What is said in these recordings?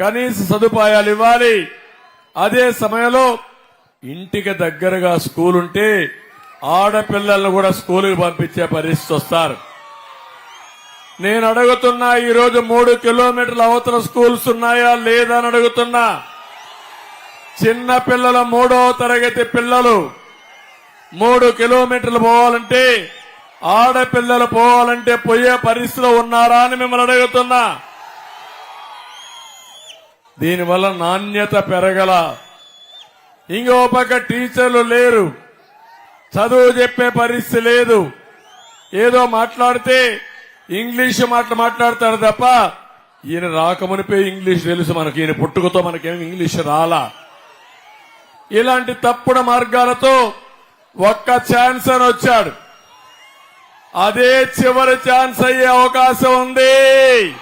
కనీస సదుపాయాలు ఇవ్వాలి. అదే సమయంలో ఇంటికి దగ్గరగా స్కూల్ ఉంటే ఆడపిల్లలను కూడా స్కూల్కి పంపించే పరిస్థితి వస్తారు. నేను అడుగుతున్నా ఈరోజు మూడు కిలోమీటర్ల అవతల స్కూల్స్ ఉన్నాయా లేదా అని అడుగుతున్నా. చిన్న పిల్లల మూడవ తరగతి పిల్లలు మూడు కిలోమీటర్లు పోవాలంటే ఆడపిల్లలు పోవాలంటే పోయే పరిస్థితిలో ఉన్నారా అని మిమ్మల్ని అడుగుతున్నా. దీనివల్ల నాణ్యత పెరగల. ఇంకో పక్క టీచర్లు లేరు. చదువు చెప్పే పరిస్థితి లేదు. ఏదో మాట్లాడితే ఇంగ్లీష్ మాటలు మాట్లాడతాడు తప్ప ఈయన రాకమునిపే ఇంగ్లీష్ తెలుసు మనకి. ఈయన పుట్టుకతో మనకేం ఇంగ్లీష్ రాలా. ఇలాంటి తప్పుడు మార్గాలతో ఒక్క ఛాన్స్ అని వచ్చాడు. అదే చివరి ఛాన్స్ అయ్యే అవకాశం ఉంది.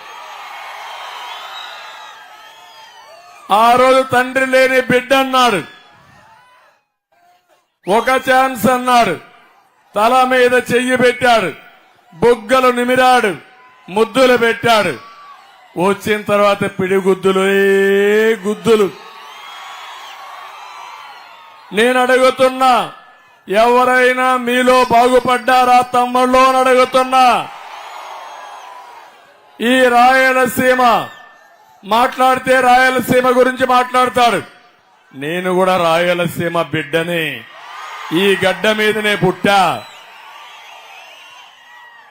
ఆ రోజు తండ్రి లేని బిడ్డ అన్నాడు. ఒక ఛాన్స్ అన్నాడు. తల మీద చెయ్యి పెట్టాడు. బుగ్గలు నిమిరాడు. ముద్దులు పెట్టాడు. వచ్చిన తర్వాత పిడిగుద్దులు ఏ గుద్దులు. నేను అడుగుతున్నా ఎవరైనా మీలో బాగుపడ్డారా తమ్ముళ్ళు అని అడుగుతున్నా. ఈ రాయలసీమ మాట్లాడితే రాయలసీమ గురించి మాట్లాడతాడు. నేను కూడా రాయలసీమ బిడ్డని. ఈ గడ్డ మీదనే పుట్టా.